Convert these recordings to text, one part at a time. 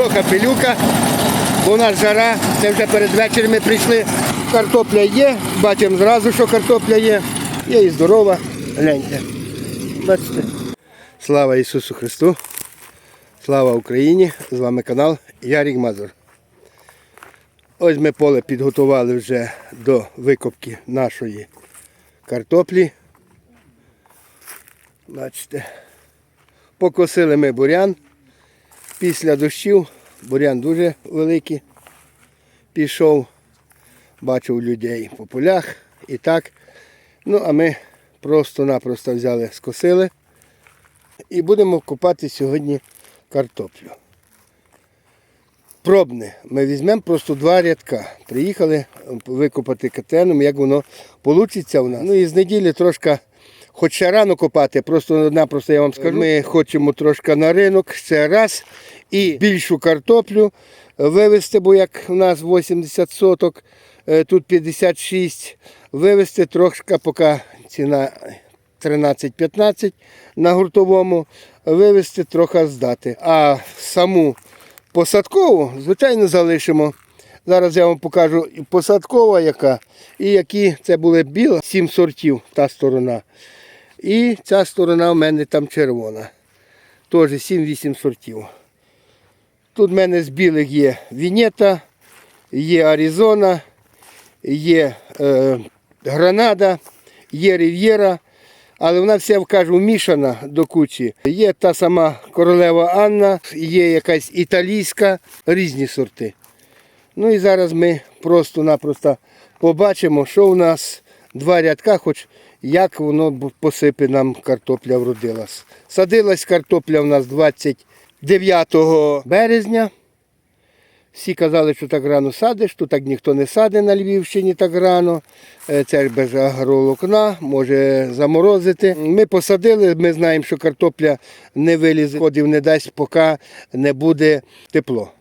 трохи пилюка, бо у нас жара, це вже перед вечором ми прийшли. Картопля є, бачимо зразу, що картопля є. Є і здорова. Гляньте. Бачите. Слава Ісусу Христу! Слава Україні! З вами канал Ярік Мазур. Ось ми поле підготували вже до викопки нашої картоплі. Бачите. Покосили ми бурян. Після дощів бурян дуже великий. Пішов, бачив людей по полях і так. Ну, а ми просто-напросто взяли, скосили і будемо купати сьогодні картоплю. Пробне. Ми візьмемо просто два рядка. Приїхали викопати катеном, як воно вийде у нас. Ну і з неділі трошки, хоч ще рано копати, просто-напросто я вам скажу. Ми хочемо трошки на ринок ще раз і більшу картоплю вивезти, бо як у нас 80 соток, е, тут 56, вивезти трошки, поки ціна 13-15 на гуртовому, вивезти трохи здати. А саму посадкову, звичайно, залишимо. Зараз я вам покажу посадкова яка, і які це були біла, 7 сортів та сторона. І ця сторона в мене там червона. Теж 7-8 сортів. Тут в мене з білих є Вінета, є Аризона, є е, Гранада, є Рів'єра, але вона вся, кажу, вмішана до кучі. Є та сама королева Анна, є якась італійська, різні сорти. Ну і зараз ми просто-напросто побачимо, що у нас два рядка, хоч як воно посипе нам картопля вродилась. Садилась картопля у нас 29 березня. Всі казали, що так рано садиш, то так ніхто не садить на Львівщині так рано. Е, Це без агролокна, може заморозити. Ми посадили, ми знаємо, що картопля не вилізе, ходів не дасть, поки не буде тепло.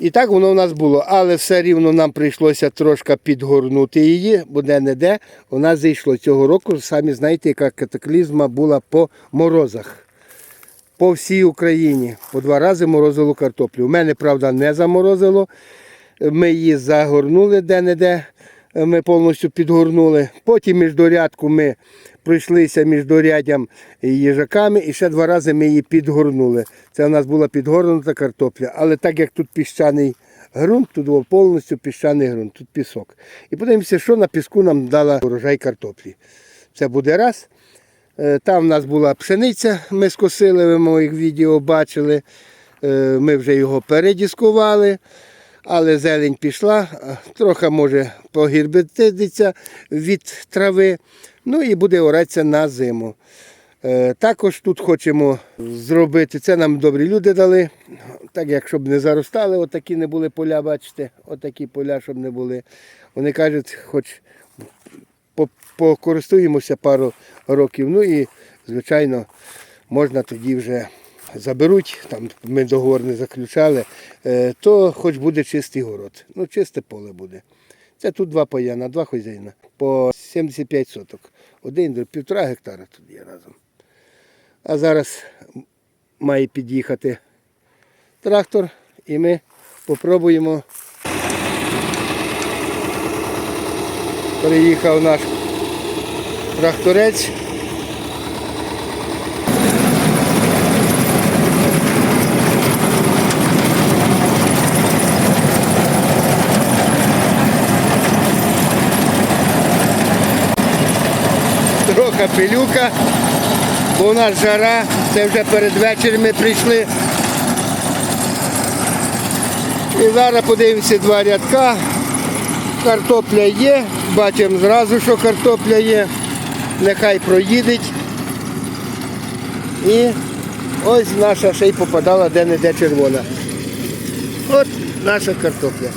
І так воно в нас було, але все рівно нам прийшлося трошки підгорнути її, бо де-не-де у нас зайшло цього року. Самі знаєте, яка катаклізма була по морозах. По всій Україні по два рази морозило картоплю. У мене, правда, не заморозило. Ми її загорнули де-не-де, ми повністю підгорнули. Потім міждорядку ми пройшлися міждорядям їжаками і ще два рази ми її підгорнули. Це у нас була підгорнута картопля. Але так як тут піщаний ґрунт, тут був повністю піщаний ґрунт, тут пісок. І подивимося, що на піску нам дала урожай картоплі. Це буде раз. Е, Там в нас була пшениця, ми скосили, ви моїх відео бачили. Е, Ми вже його передіскували, але зелень пішла, трохи може погірбититься від трави. Ну і буде оратися на зиму. Е, Також тут хочемо зробити, це нам добрі люди дали, так як щоб не заростали, отакі не були поля, бачите, отакі поля, щоб не були. Вони кажуть, хоч покористуємося пару років. Ну і, звичайно, можна тоді вже заберуть, там ми договор не заключали, е, то хоч буде чистий город. Ну, чисте поле буде. Це тут два паяна, два хазяїна по 75 соток. Один до півтора гектара тут є разом. А зараз має під'їхати трактор і ми попробуємо. Приїхав наш тракторець. Пилюка, бо у нас жара, це вже перед вечором ми прийшли. І зараз подивимося два рядка. Картопля є, бачимо зразу, що картопля є. Нехай проїдеть. І ось наша ще й попадала де-не-де червона. От наша картопля.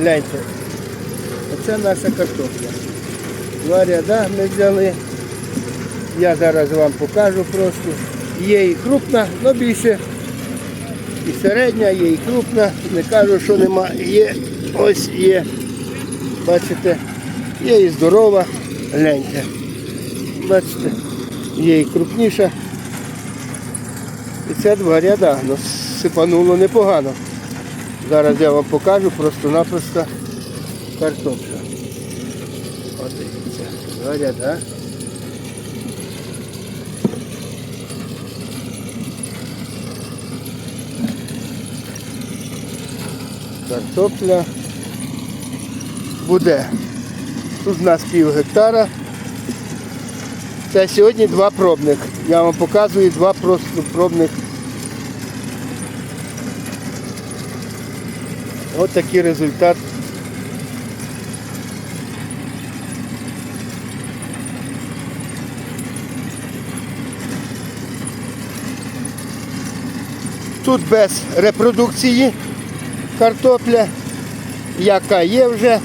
Гляньте. Оце наша картопля. Два ряда ми взяли. Я зараз вам покажу просто. Є і крупна, але більше. І середня, є і крупна. Не кажу, що нема. Є, ось є. Бачите, є і здорова. Гляньте. Бачите, є і крупніша. І це два ряда, ну сипануло непогано. Зараз я вам покажу просто-напросто картопля. От дивіться, два ряда. Картопля буде. Тут у нас пів гектара. Це сьогодні два пробних. Я вам показую два просто пробних. Ось такий результат. Тут без репродукції картопля, яка є вже.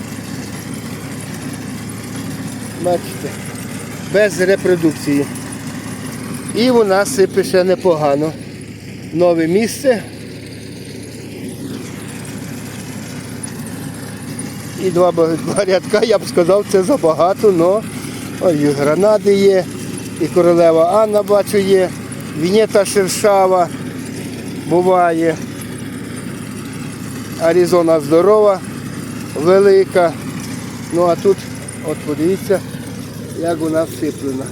Бачите, без репродукції. І вона сипе ще непогано. Нове місце. І два, рядка, я б сказав, це забагато, але ой, і гранади є, і королева Анна бачу є, вінета шершава буває. Аризона здорова, велика. Ну а тут, от подивіться, як вона всиплена.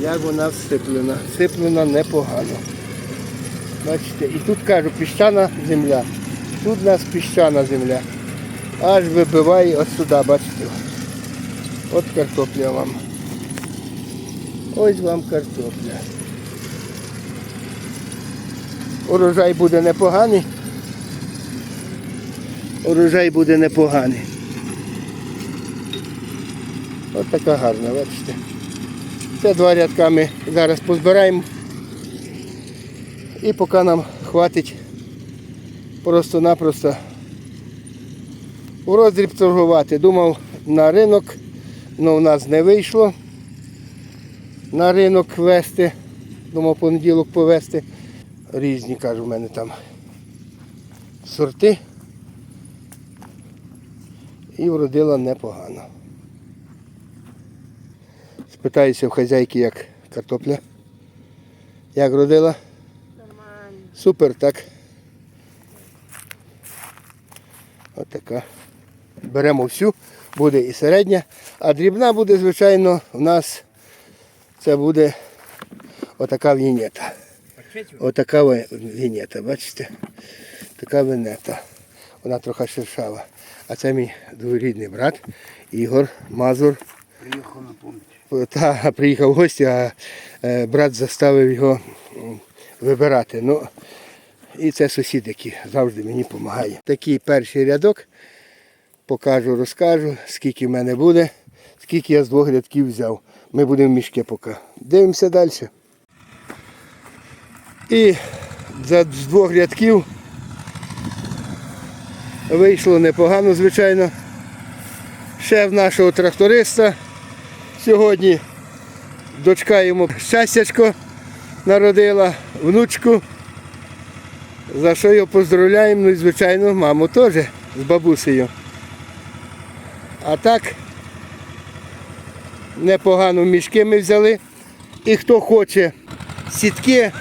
Як вона всиплена. Всиплена непогано. Бачите, і тут кажу, піщана земля. Тут у нас піщана земля. Аж вибиває от сюди, бачите. От картопля вам. Ось вам картопля. Урожай буде непоганий. Урожай буде непоганий. Ось така гарна, бачите. Це два рядка ми зараз позбираємо. І поки нам хватить просто-напросто у роздріб торгувати. Думав на ринок, але в нас не вийшло на ринок вести. Думав понеділок повезти. Різні, кажу, в мене там сорти. І вродила непогано. Спитаюся в хазяйки, як картопля. Як родила? Нормально. Супер, так. Отака. Беремо всю, буде і середня, а дрібна буде, звичайно, у нас це буде отака вінета. Отака вінета, бачите? Така вінета. Вона трохи шершава. А це мій дворідний брат Ігор Мазур. Приїхав на поміч. Та приїхав в гості, а е, брат заставив його вибирати. Ну, і це сусід, який завжди мені допомагає. Такий перший рядок. Покажу, розкажу, скільки в мене буде, скільки я з двох рядків взяв. Ми будемо в мішки поки. Дивимося далі. І з двох рядків вийшло непогано, звичайно. Ще в нашого тракториста. Сьогодні дочка йому щастячко народила, внучку. За що його поздравляємо, ну і звичайно, маму теж з бабусею. А так, непогано мішки ми взяли. І хто хоче сітки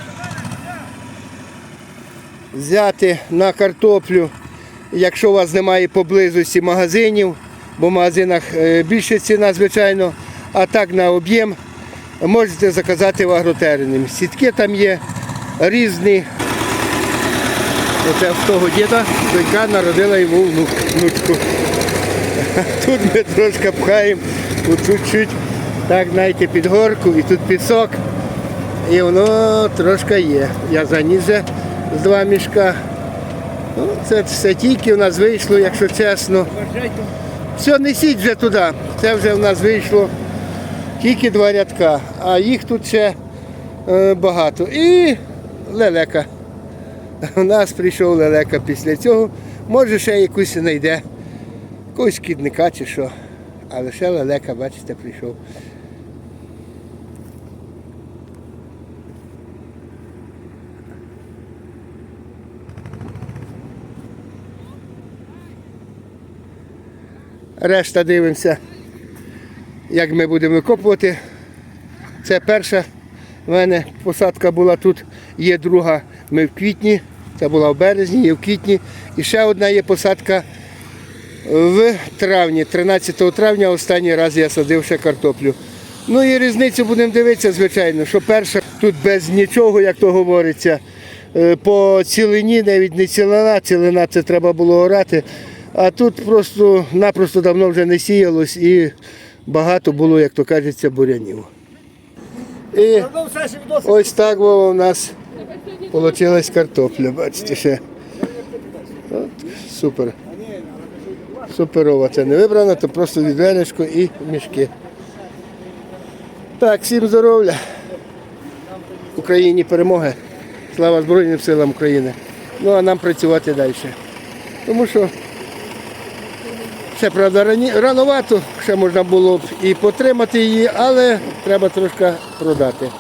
взяти на картоплю, якщо у вас немає поблизості магазинів, бо в магазинах е, більше ціна, звичайно, а так на об'єм можете заказати в агротерміналі. Сітки там є різні. Оце в того діда донька народила йому внучку. Тут ми трошки пхаємо, чуть-чуть, так знаєте, під горку і тут пісок. І воно трошки є. Я заніс з два мішка. Ну, це все тільки в нас вийшло, якщо чесно. Все, несіть вже туди. Це вже в нас вийшло тільки два рядка, а їх тут ще е, багато. І лелека. У нас прийшов лелека після цього. Може ще якусь знайде, якогось шкідника чи що. Але ще лелека, бачите, прийшов. Решта дивимося, як ми будемо викопувати. Це перша У мене посадка була тут, є друга, ми в квітні, це була в березні, є в квітні. І ще одна є посадка в травні, 13 травня, останній раз я садив ще картоплю. Ну і різницю будемо дивитися, звичайно, що перша тут без нічого, як то говориться. Е, По цілині, навіть не цілина, цілина це треба було орати. А тут просто-напросто давно вже не сіялось і багато було, як то кажеться, бурянів. І ось так Вова, у нас вийшла картопля. Бачите, ще. От, супер. Суперова. Це не вибрано, то просто відвенечко і мішки. Так, всім здоров'я. Україні перемоги. Слава Збройним силам України. Ну а нам працювати далі. Тому що ще, правда, рані... рановато, ще можна було б і потримати її, але треба трошки продати.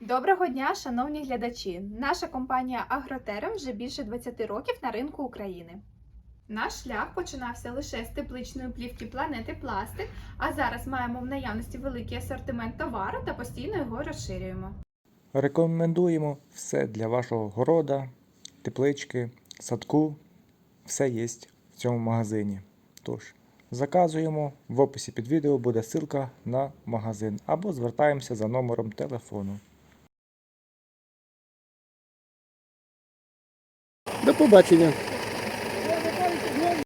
Доброго дня, шановні глядачі! Наша компанія Агротерем вже більше 20 років на ринку України. Наш шлях починався лише з тепличної плівки планети Пластик, а зараз маємо в наявності великий асортимент товару та постійно його розширюємо. Рекомендуємо все для вашого города, теплички, садку. Все є в цьому магазині. Тож, заказуємо. В описі під відео буде ссылка на магазин або звертаємося за номером телефону. До побачення.